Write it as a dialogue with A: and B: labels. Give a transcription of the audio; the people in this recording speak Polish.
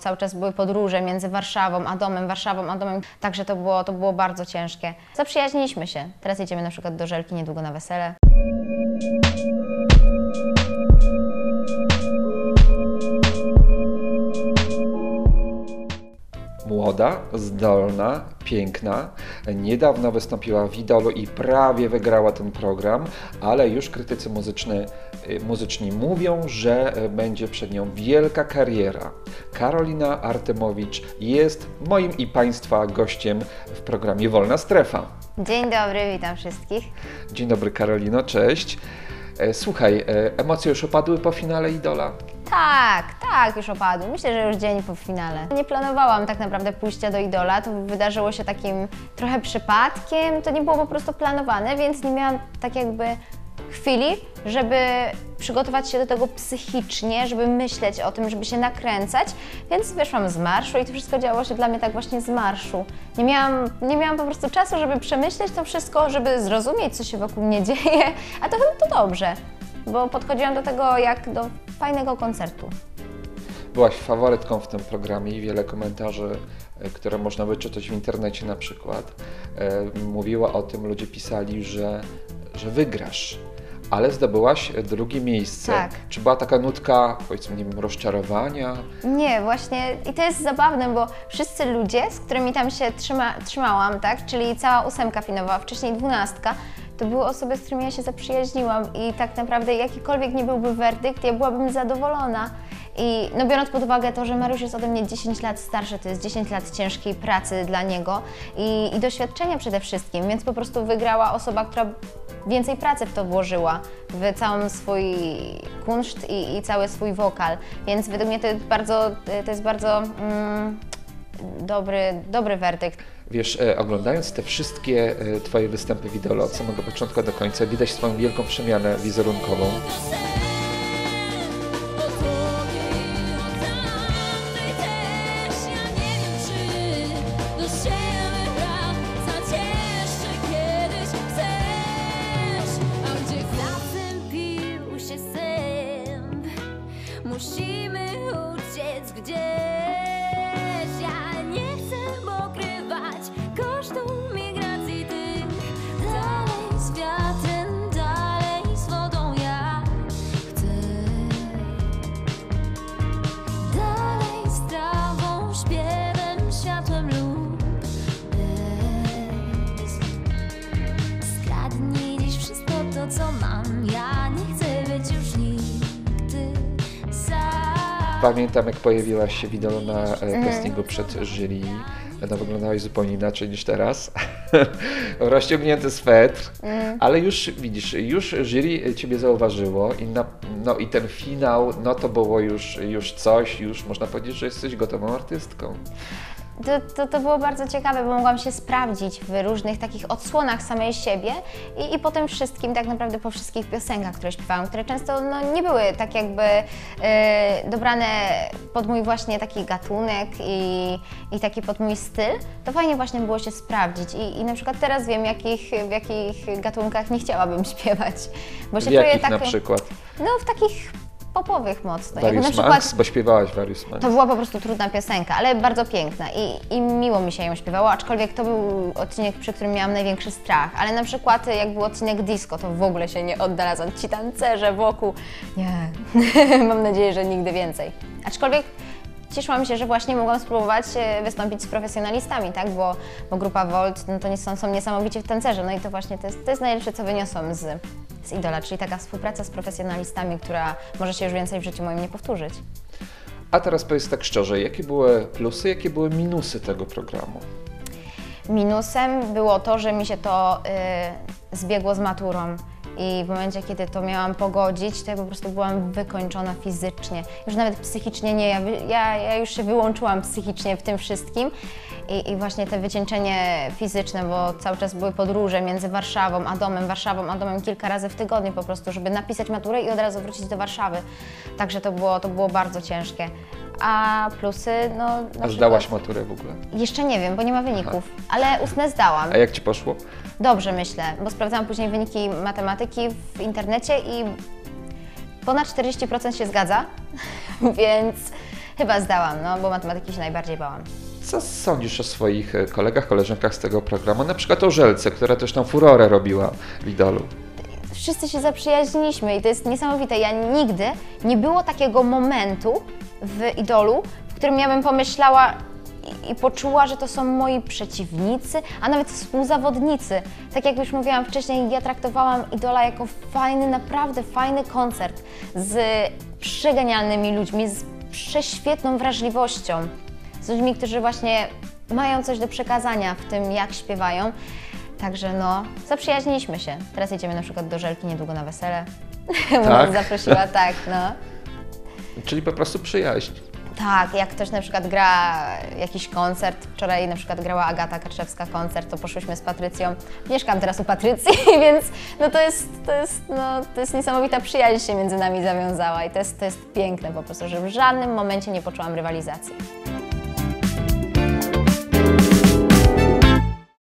A: Cały czas były podróże między Warszawą a domem, Warszawą a domem, także to było, to było bardzo ciężkie. Zaprzyjaźniliśmy się. Teraz jedziemy na przykład do Żelki niedługo na wesele.
B: Młoda, zdolna, piękna. Niedawno wystąpiła w Idolu i prawie wygrała ten program, ale już krytycy muzyczny, y, muzyczni mówią, że y, będzie przed nią wielka kariera. Karolina Artemowicz jest moim i Państwa gościem w programie Wolna Strefa.
A: Dzień dobry, witam wszystkich.
B: Dzień dobry Karolino, cześć. E, Słuchaj, e, emocje już opadły po finale Idola?
A: Tak, tak, już opadł. Myślę, że już dzień po finale. Nie planowałam tak naprawdę pójścia do Idola, to wydarzyło się takim trochę przypadkiem, to nie było po prostu planowane, więc nie miałam tak jakby chwili, żeby przygotować się do tego psychicznie, żeby myśleć o tym, żeby się nakręcać, więc wyszłam z marszu i to wszystko działo się dla mnie tak właśnie z marszu. Nie miałam, nie miałam po prostu czasu, żeby przemyśleć to wszystko, żeby zrozumieć, co się wokół mnie dzieje, a to chyba to dobrze, bo podchodziłam do tego jak do fajnego koncertu.
B: Byłaś faworytką w tym programie i wiele komentarzy, e, które można wyczytać w internecie na przykład, e, mówiła o tym, ludzie pisali, że, że wygrasz, ale zdobyłaś drugie miejsce.
A: Tak.
B: Czy była taka nutka, powiedzmy, nie wiem, rozczarowania?
A: Nie, właśnie i to jest zabawne, bo wszyscy ludzie, z którymi tam się trzyma, trzymałam, tak, czyli cała ósemka finałowa, wcześniej dwunastka, to były osoby, z którymi ja się zaprzyjaźniłam i tak naprawdę jakikolwiek nie byłby werdykt, ja byłabym zadowolona. I no biorąc pod uwagę to, że Mariusz jest ode mnie 10 lat starszy, to jest 10 lat ciężkiej pracy dla niego i, i doświadczenia przede wszystkim, więc po prostu wygrała osoba, która więcej pracy w to włożyła, w cały swój kunszt i, i cały swój wokal, więc według mnie to jest bardzo, to jest bardzo mm, dobry, dobry werdykt.
B: Wiesz, e, oglądając te wszystkie e, Twoje występy wideo od samego początku do końca, widać swoją wielką przemianę wizerunkową.
C: O tobie i co mam Ja nie chcę być już nigdy sam
B: Pamiętam, jak pojawiłaś się wideo na e, castingu przed jury. No, wyglądałaś zupełnie inaczej niż teraz. Rozciągnięty swetr, ale już widzisz, już jury Ciebie zauważyło i, na, no, i ten finał, no to było już, już coś, już można powiedzieć, że jesteś gotową artystką.
A: To, to, to było bardzo ciekawe, bo mogłam się sprawdzić w różnych takich odsłonach samej siebie i, i po tym wszystkim, tak naprawdę po wszystkich piosenkach, które śpiewałam, które często no, nie były tak jakby e, dobrane pod mój właśnie taki gatunek i, i taki pod mój styl, to fajnie właśnie było się sprawdzić i, i na przykład teraz wiem, jakich, w jakich gatunkach nie chciałabym śpiewać, bo się
B: W
A: czuję
B: jakich
A: tak...
B: na przykład?
A: No w takich popowych mocno,
B: Various
A: na przykład...
B: Monks, bo śpiewałaś Various Monks.
A: To była po prostu trudna piosenka, ale bardzo piękna i, i miło mi się ją śpiewało, aczkolwiek to był odcinek, przy którym miałam największy strach. Ale na przykład jak był odcinek disco, to w ogóle się nie oddalazłam. Ci tancerze wokół, nie, mam nadzieję, że nigdy więcej. Aczkolwiek cieszyłam się, że właśnie mogłam spróbować e, wystąpić z profesjonalistami, tak? Bo, bo grupa Volt no to nie są, są niesamowici tancerze, no i to właśnie to jest, to jest najlepsze, co wyniosłam z, z Idola, czyli taka współpraca z profesjonalistami, która może się już więcej w życiu moim nie powtórzyć.
B: A teraz powiedz tak szczerze, jakie były plusy, jakie były minusy tego programu?
A: Minusem było to, że mi się to y, zbiegło z maturą. I w momencie, kiedy to miałam pogodzić, to ja po prostu byłam wykończona fizycznie. Już nawet psychicznie nie, ja, ja, ja już się wyłączyłam psychicznie w tym wszystkim. I, I właśnie te wycieńczenie fizyczne, bo cały czas były podróże między Warszawą a domem, Warszawą a domem kilka razy w tygodniu po prostu, żeby napisać maturę i od razu wrócić do Warszawy. Także to było, to było bardzo ciężkie. A plusy, no... na
B: A
A: przykład-
B: zdałaś maturę w ogóle?
A: Jeszcze nie wiem, bo nie ma wyników, ale ustne zdałam.
B: A jak Ci poszło?
A: Dobrze myślę, bo sprawdzałam później wyniki matematyki w internecie i ponad 40% się zgadza, więc Chyba zdałam, no bo matematyki się najbardziej bałam.
B: Co sądzisz o swoich e, kolegach, koleżankach z tego programu? Na przykład o Żelce, która też tam furorę robiła w Idolu.
A: Wszyscy się zaprzyjaźniliśmy i to jest niesamowite. Ja nigdy nie było takiego momentu w Idolu, w którym ja bym pomyślała i, i poczuła, że to są moi przeciwnicy, a nawet współzawodnicy. Tak jak już mówiłam wcześniej, ja traktowałam Idola jako fajny, naprawdę fajny koncert z przegenialnymi ludźmi, z prześwietną wrażliwością, z ludźmi, którzy właśnie mają coś do przekazania w tym, jak śpiewają. Także no, zaprzyjaźniliśmy się. Teraz jedziemy na przykład do Żelki niedługo na wesele.
B: Tak?
A: zaprosiła, tak, no.
B: Czyli po prostu przyjaźń.
A: Tak, jak ktoś na przykład gra jakiś koncert, wczoraj na przykład grała Agata Karczewska koncert, to poszłyśmy z Patrycją. Mieszkam teraz u Patrycji, więc no to jest, to jest, no, to jest niesamowita przyjaźń się między nami zawiązała i to jest, to jest piękne po prostu, że w żadnym momencie nie poczułam rywalizacji.